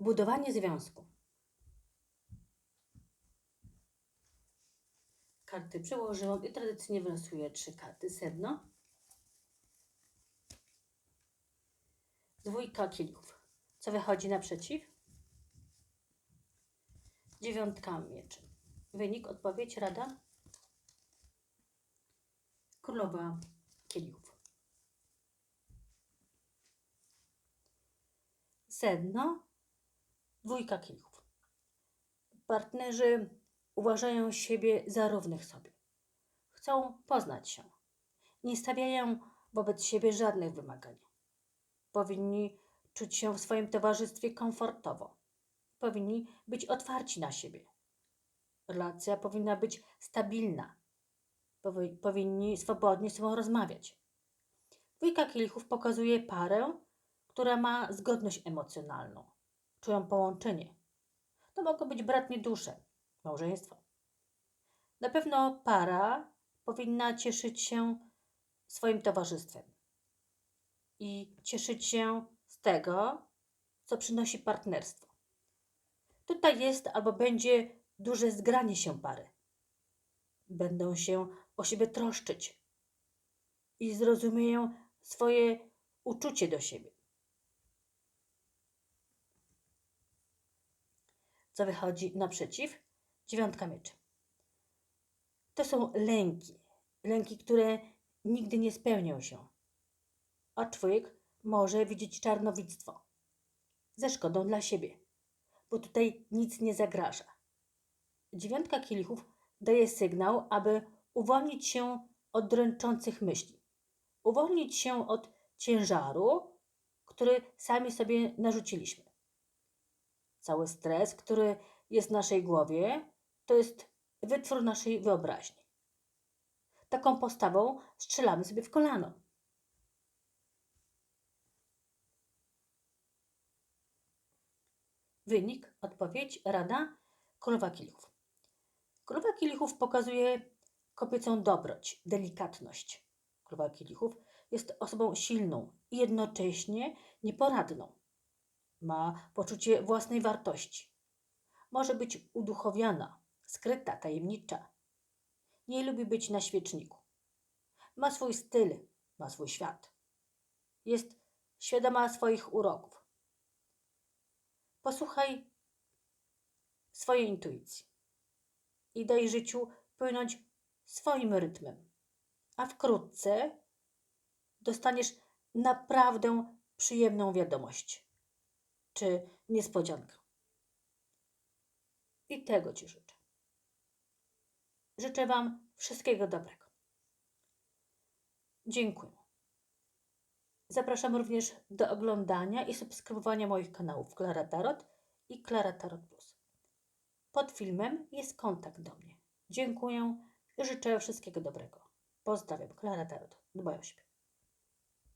Budowanie związku. Karty przełożyłam i tradycyjnie wylosuję trzy karty. Sedno. Dwójka kielichów. Co wychodzi naprzeciw? Dziewiątka mieczy. Wynik, odpowiedź, rada? Królowa kielichów. Sedno. Dwójka kielichów. Partnerzy uważają siebie za równych sobie. Chcą poznać się. Nie stawiają wobec siebie żadnych wymagań. Powinni czuć się w swoim towarzystwie komfortowo. Powinni być otwarci na siebie. Relacja powinna być stabilna. Powi- powinni swobodnie ze sobą rozmawiać. Dwójka kielichów pokazuje parę, która ma zgodność emocjonalną. Czują połączenie. To mogą być bratnie dusze, małżeństwo. Na pewno para powinna cieszyć się swoim towarzystwem i cieszyć się z tego, co przynosi partnerstwo. Tutaj jest albo będzie duże zgranie się pary. Będą się o siebie troszczyć i zrozumieją swoje uczucie do siebie. Co wychodzi naprzeciw? Dziewiątka mieczy. To są lęki. Lęki, które nigdy nie spełnią się. A człowiek może widzieć czarnowictwo ze szkodą dla siebie, bo tutaj nic nie zagraża. Dziewiątka kielichów daje sygnał, aby uwolnić się od dręczących myśli, uwolnić się od ciężaru, który sami sobie narzuciliśmy. Cały stres, który jest w naszej głowie, to jest wytwór naszej wyobraźni. Taką postawą strzelamy sobie w kolano. Wynik, odpowiedź, rada, królowa kielichów. Królowa kielichów pokazuje kobiecą dobroć, delikatność. Królowa kielichów jest osobą silną i jednocześnie nieporadną. Ma poczucie własnej wartości. Może być uduchowiona, skryta, tajemnicza. Nie lubi być na świeczniku. Ma swój styl, ma swój świat. Jest świadoma swoich uroków. Posłuchaj swojej intuicji i daj życiu płynąć swoim rytmem. A wkrótce dostaniesz naprawdę przyjemną wiadomość czy niespodziankę. I tego Ci życzę. Życzę Wam wszystkiego dobrego. Dziękuję. Zapraszam również do oglądania i subskrybowania moich kanałów Klara Tarot i Klara Tarot Plus. Pod filmem jest kontakt do mnie. Dziękuję i życzę wszystkiego dobrego. Pozdrawiam. Klara Tarot. Dbaj o siebie.